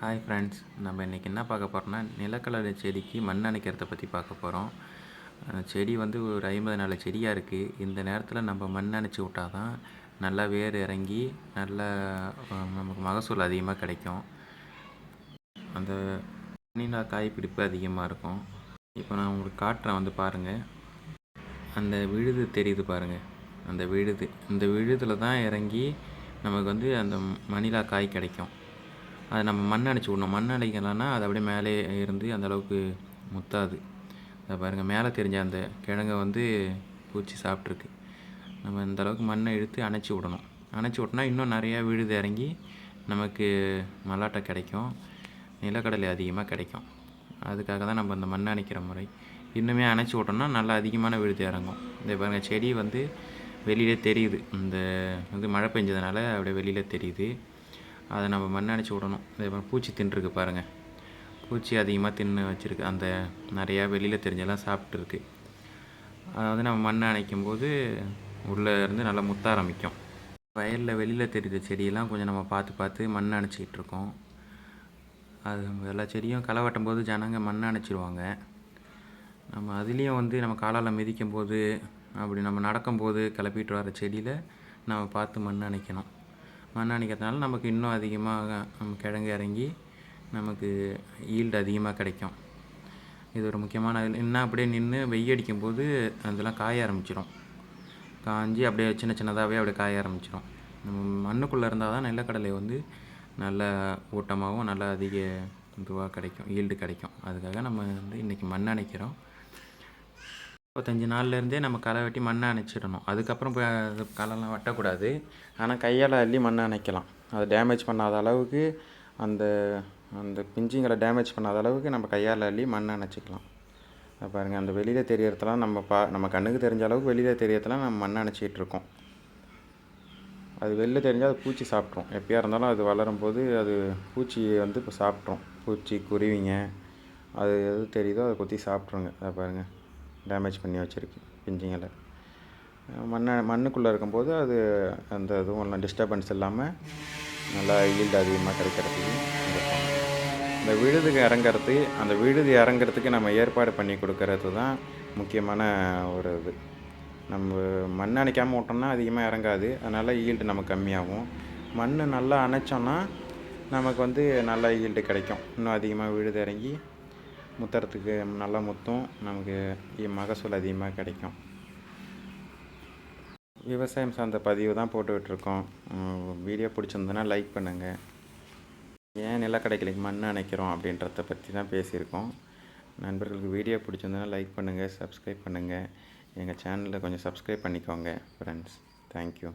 Hi friends நம்ம இன்றைக்கி என்ன பார்க்க போகிறோம்னா நிலக்கடலை செடிக்கு மண் அணைக்கிறத பற்றி பார்க்க போகிறோம் செடி வந்து ஒரு ஐம்பது நாள் செடியாக இருக்குது இந்த நேரத்தில் நம்ம மண் அணைச்சி விட்டால் தான் நல்லா வேர் இறங்கி நல்லா நமக்கு மகசூல் அதிகமாக கிடைக்கும். அந்த மணிலா காய் பிடிப்பு அதிகமாக இருக்கும். இப்போ நான் உங்களுக்கு காட்டுறேன் வந்து பாருங்கள் அந்த விழுது தெரியுது பாருங்கள் அந்த விழுது இந்த விழுதில் தான் இறங்கி நமக்கு வந்து அந்த மணிலா காய் கிடைக்கும். அது நம்ம மண் அணைச்சி விடணும். மண் அணைக்கலன்னா அது அப்படியே மேலே இருந்து அந்தளவுக்கு முத்தாது. அதை பாருங்கள் மேலே தெரிஞ்ச அந்த கிழங்கை வந்து பூச்சி சாப்பிட்ருக்கு நம்ம இந்த அளவுக்கு மண்ணை இழுத்து அணைச்சி விடணும். அணைச்சி விட்டோம்னா இன்னும் நிறையா விழுது இறங்கி நமக்கு மல்லாட்டை கிடைக்கும். நிலக்கடலை அதிகமாக கிடைக்கும். அதுக்காக தான் நம்ம இந்த மண் அணைக்கிற முறை. இன்னுமே அணைச்சி விட்டோம்னா நல்லா அதிகமான விழுது இறங்கும். இந்த பாருங்கள் செடி வந்து வெளியிலே தெரியுது. இந்த வந்து மழை பெஞ்சதுனால அப்படியே வெளியில் தெரியுது. அதை நம்ம மண் அணைச்சி விடணும். இதே மாதிரி பூச்சி தின்றுருக்கு பாருங்கள் பூச்சி அதிகமாக தின்னு வச்சுருக்கு. அந்த நிறையா வெளியில் தெரிஞ்செல்லாம் சாப்பிட்ருக்கு அதை வந்து நம்ம மண் அணைக்கும் போது உள்ளே இருந்து நல்லா முத்த ஆரம்பிக்கும். வயலில் வெளியில் தெரிஞ்ச செடியெல்லாம் கொஞ்சம் நம்ம பார்த்து பார்த்து மண் அணைச்சிக்கிட்டு இருக்கோம். அது எல்லா செடியும் களை வெட்டும் போது ஜனங்க மண் அணைச்சிடுவாங்க நம்ம அதுலேயும் வந்து நம்ம காலால் மிதிக்கும் போது அப்படி நம்ம நடக்கும்போது கிளப்பிட்டு வர செடியில் நம்ம பார்த்து மண் அணைக்கணும். மண் அணைக்கிறதுனால நமக்கு இன்னும் அதிகமாக கிழங்கு இறங்கி நமக்கு ஈல்டு அதிகமாக கிடைக்கும். இது ஒரு முக்கியமான இன்னும் அப்படியே நின்று வெய்ய போது அதெல்லாம் காய ஆரம்பிச்சிடும் காஞ்சி அப்படியே சின்ன சின்னதாகவே அப்படியே காய ஆரம்பிச்சிடும் நம்ம மண்ணுக்குள்ளே இருந்தால் தான் நிலக்கடலை வந்து நல்ல ஊட்டமாகவும் நல்லா அதிக இதுவாக கிடைக்கும் ஈல்டு கிடைக்கும். அதுக்காக நம்ம வந்து இன்றைக்கி மண் அணைக்கிறோம் முப்பத்தஞ்சு நாள்லேருந்தே நம்ம களை வெட்டி மண்ணை அணைச்சிடணும். அதுக்கப்புறம் போய் அது களைலாம் வெட்டக்கூடாது. ஆனால் கையால் அள்ளி மண்ணை அணைக்கலாம். அதை டேமேஜ் பண்ணாத அளவுக்கு அந்த அந்த பிஞ்சுங்களை டேமேஜ் பண்ணாத அளவுக்கு நம்ம கையால் அள்ளி மண்ணை அணைச்சிக்கலாம். அதை பாருங்கள் அந்த வெளியில் தெரியறதுலாம் நம்ம பா நம்ம கண்ணுக்கு தெரிஞ்ச அளவுக்கு வெளியில் தெரியறதெல்லாம் நம்ம மண்ணை அணைச்சிக்கிட்டு இருக்கோம். அது வெளில தெரிஞ்சால் அது பூச்சி சாப்பிட்ரும். எப்போயா இருந்தாலும் அது வளரும்போது அது பூச்சி வந்து இப்போ சாப்பிட்ரும். பூச்சி குருவிங்க அது எது தெரியுதோ அதை கொத்தி சாப்பிட்ருங்க. அதை பாருங்கள் டேமேஜ் பண்ணி வச்சுருக்கு பிஞ்சிங்களை மண்ணை மண்ணுக்குள்ளே இருக்கும்போது அது அந்த இதுவும் எல்லாம் டிஸ்டர்பன்ஸ் இல்லாமல் நல்லா ஈல்டு அதிகமாக கிடைக்கிறதுக்கு இந்த விழுதுக்கு இறங்குறது அந்த விழுது இறங்குறதுக்கு நம்ம ஏற்பாடு பண்ணி கொடுக்கறது தான் முக்கியமான ஒரு இது. நம்ம மண் அணைக்காமல் விட்டோம்னா அதிகமாக இறங்காது அதனால் ஈல்டு நமக்கு கம்மியாகும். மண் நல்லா அணைச்சோன்னா நமக்கு வந்து நல்லா ஈல்டு கிடைக்கும். இன்னும் அதிகமாக விழுது இறங்கி முத்துறதுக்கு நல்லா முத்தும் நமக்கு மகசூல் அதிகமாக கிடைக்கும். விவசாயம் சார்ந்த பதிவு தான் போட்டுக்கிட்டுருக்கோம் வீடியோ பிடிச்சிருந்ததுன்னா லைக் பண்ணுங்கள் ஏன் நிலக்கடைகளுக்கு மண் அணைக்கிறோம் அப்படின்றத பற்றி தான் பேசியிருக்கோம். நண்பர்களுக்கு வீடியோ பிடிச்சிருந்ததுன்னா லைக் பண்ணுங்கள் சப்ஸ்கிரைப் பண்ணுங்கள் எங்கள் சேனலில் கொஞ்சம் சப்ஸ்கிரைப் பண்ணிக்கோங்க ஃப்ரெண்ட்ஸ் தேங்க்யூ